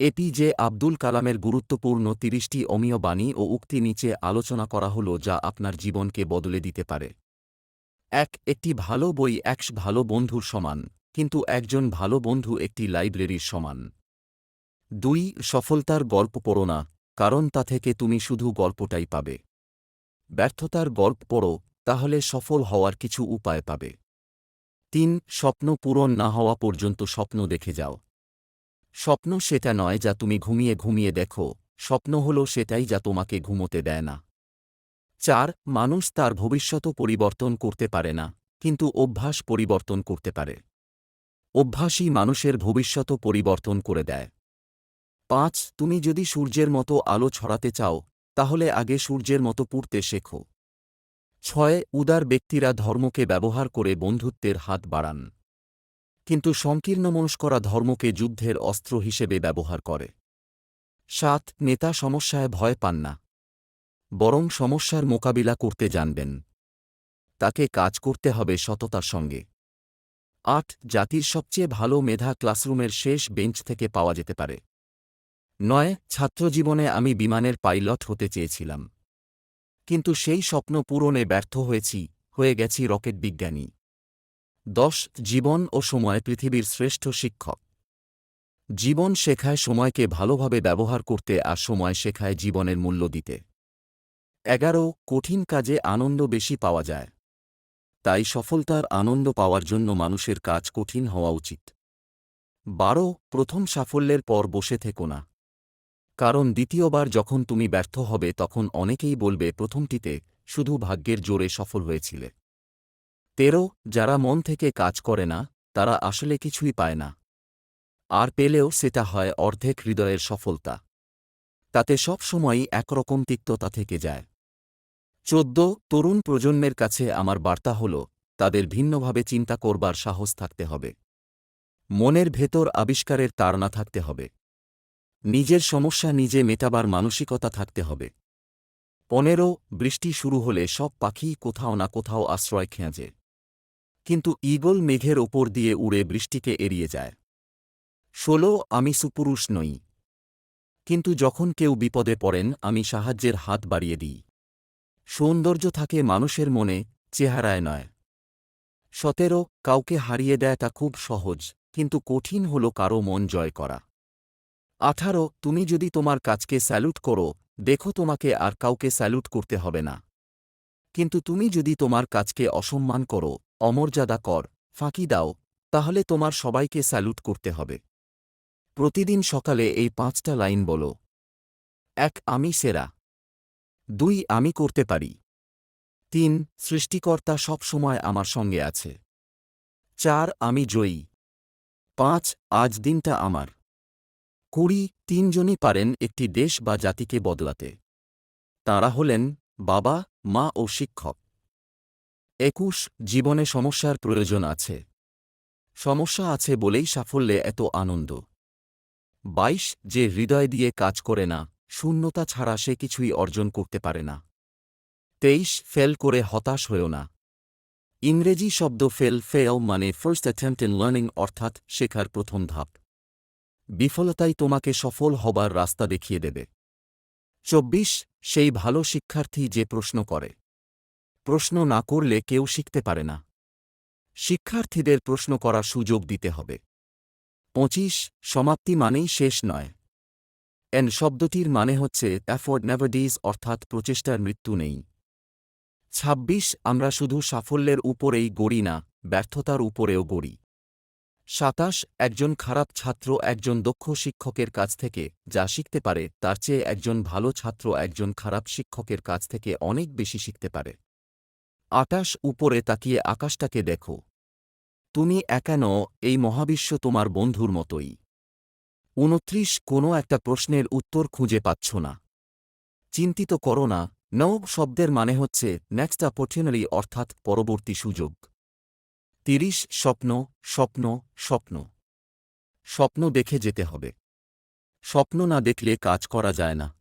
APJ Abdul কালামের গুরুত্বপূর্ণ তিরিশটি অমীয় বাণী ও উক্তি নিচে আলোচনা করা হল যা আপনার জীবনকে বদলে দিতে পারে। এক, একটি ভালো বই একশ ভালো বন্ধুর সমান, কিন্তু একজন ভালো বন্ধু একটি লাইব্রেরির সমান। দুই, সফলতার গল্প পড়ো না, কারণ তা থেকে তুমি শুধু গল্পটাই পাবে। ব্যর্থতার গল্প পড়ো, তাহলে সফল হওয়ার কিছু উপায় পাবে। তিন, স্বপ্ন পূরণ না হওয়া পর্যন্ত স্বপ্ন দেখে যাও। স্বপ্ন সেটা নয় যা তুমি ঘুমিয়ে ঘুমিয়ে দেখো, স্বপ্ন হল সেটাই যা তোমাকে ঘুমোতে দেয় না। চার, মানুষ তার ভবিষ্যৎ পরিবর্তন করতে পারে না, কিন্তু অভ্যাস পরিবর্তন করতে পারে। অভ্যাসই মানুষের ভবিষ্যৎ পরিবর্তন করে দেয়। পাঁচ, তুমি যদি সূর্যের মতো আলো ছড়াতে চাও, তাহলে আগে সূর্যের মতো পুড়তে শেখো। ছয়, উদার ব্যক্তিরা ধর্মকে ব্যবহার করে বন্ধুত্বের হাত বাড়ান। কিন্তু সংকীর্ণমনস্করা ধর্মকে যুদ্ধের অস্ত্র হিসেবে ব্যবহার করে। সাত, নেতা সমস্যায় ভয় পান না। বরং সমস্যার মোকাবিলা করতে জানবেন। তাকে কাজ করতে হবে সততার সঙ্গে। আট, জাতির সবচেয়ে ভালো মেধা ক্লাসরুমের শেষ বেঞ্চ থেকে পাওয়া যেতে পারে। নয়, ছাত্রজীবনে আমি বিমানের পাইলট হতে চেয়েছিলাম। কিন্তু সেই স্বপ্ন পূরণে ব্যর্থ হয়েছি, হয়ে গেছি রকেট বিজ্ঞানী। দশ, জীবন ও সময় পৃথিবীর শ্রেষ্ঠ শিক্ষক। জীবন শেখায় সময়কে ভালোভাবে ব্যবহার করতে আর সময় শেখায় জীবনের মূল্য দিতে। এগারো, কঠিন কাজে আনন্দ বেশি পাওয়া যায়। তাই সফলতার আনন্দ পাওয়ার জন্য মানুষের কাজ কঠিন হওয়া উচিত। বারো, প্রথম সাফল্যের পর বসে থেকো না। কারণ দ্বিতীয়বার যখন তুমি ব্যর্থ হবে তখন অনেকেই বলবে প্রথমটিতে শুধু ভাগ্যের জোরে সফল হয়েছিলে। তেরো, যারা মন থেকে কাজ করে না, তারা আসলে কিছুই পায় না। আর পেলেও সেটা হয় অর্ধেক হৃদয়ের সফলতা। তাতে সব সময়ই একরকম তিক্ততা থেকে যায়। চোদ্দ, তরুণ প্রজন্মের কাছে আমার বার্তা হল, তাদের ভিন্নভাবে চিন্তা করবার সাহস থাকতে হবে। মনের ভেতর আবিষ্কারের তাড়না থাকতে হবে। নিজের সমস্যা নিজে মেটাবার মানসিকতা থাকতে হবে। পনেরো, বৃষ্টি শুরু হলে সব পাখি কোথাও না কোথাও আশ্রয় খেঁজে। কিন্তু ঈগল মেঘের ওপর দিয়ে উড়ে বৃষ্টিকে এড়িয়ে যায়। ষোলো, আমি সুপুরুষ নই। কিন্তু যখন কেউ বিপদে পড়েন, আমি সাহায্যের হাত বাড়িয়ে দিই। সৌন্দর্য থাকে মানুষের মনে, চেহারায় নয়। সতেরো, কাউকে হারিয়ে দেয়টা খুব সহজ, কিন্তু কঠিন হল কারও মন জয় করা। আঠারো, তুমি যদি তোমার কাজকে স্যালুট করো, দেখো তোমাকে আর কাউকে স্যালুট করতে হবে না। কিন্তু তুমি যদি তোমার কাজকে অসম্মান করো অমর্যাদা কর, ফাঁকি দাও, তাহলে তোমার সবাইকে স্যালুট করতে হবে। প্রতিদিন সকালে এই পাঁচটা লাইন বলো। এক, আমি সেরা। দুই, আমি করতে পারি। তিন, সৃষ্টিকর্তা সব সময় আমার সঙ্গে আছে। চার, আমি জয়ী। পাঁচ, আজ দিনটা আমার। কুড়ি, তিনজনই পারেন একটি দেশ বা জাতিকে বদলাতে। তাঁরা হলেন বাবা, মা ও শিক্ষক। একুশ, জীবনে সমস্যার প্রয়োজন আছে। সমস্যা আছে বলেই সাফল্যে এত আনন্দ। বাইশ, যে হৃদয় দিয়ে কাজ করে না, শূন্যতা ছাড়া সে কিছুই অর্জন করতে পারে না। তেইশ, ফেল করে হতাশ হয়েও না। ইংরেজি শব্দ ফেল ফেল মানে ফার্স্ট অ্যাটেম্পট ইন লার্নিং অর্থাৎ শেখার প্রথম ধাপ। বিফলতাই তোমাকে সফল হবার রাস্তা দেখিয়ে দেবে। চব্বিশ, সেই ভালো শিক্ষার্থী যে প্রশ্ন করে। প্রশ্ন না করলে কেউ শিখতে পারে না। শিক্ষার্থীদের প্রশ্ন করার সুযোগ দিতে হবে। পঁচিশ, সমাপ্তি মানেই শেষ নয়। এন শব্দটির মানে হচ্ছে অ্যাফোর্ড নেভারডিজ অর্থাৎ প্রচেষ্টার মৃত্যু নেই। ২৬ আমরা শুধু সাফল্যের উপরেই গড়ি না, ব্যর্থতার উপরেও গড়ি। সাতাশ, একজন খারাপ ছাত্র একজন দক্ষ শিক্ষকের কাছ থেকে যা শিখতে পারে, তার চেয়ে একজন ভালো ছাত্র একজন খারাপ শিক্ষকের কাছ থেকে অনেক বেশি শিখতে পারে। আটাশ উপরে তাকিয়ে আকাশটাকে দেখো। তুমি একা নও এই মহাবিশ্ব তোমার বন্ধুর মতোই। উনত্রিশ কোনো একটা প্রশ্নের উত্তর খুঁজে পাচ্ছ না। চিন্তিত করো না, নও শব্দের মানে হচ্ছে নেক্সট অপরচুনারি অর্থাৎ পরবর্তী সুযোগ। তিরিশ স্বপ্ন স্বপ্ন স্বপ্ন। স্বপ্ন দেখে যেতে হবে। স্বপ্ন না দেখলে কাজ করা যায় না।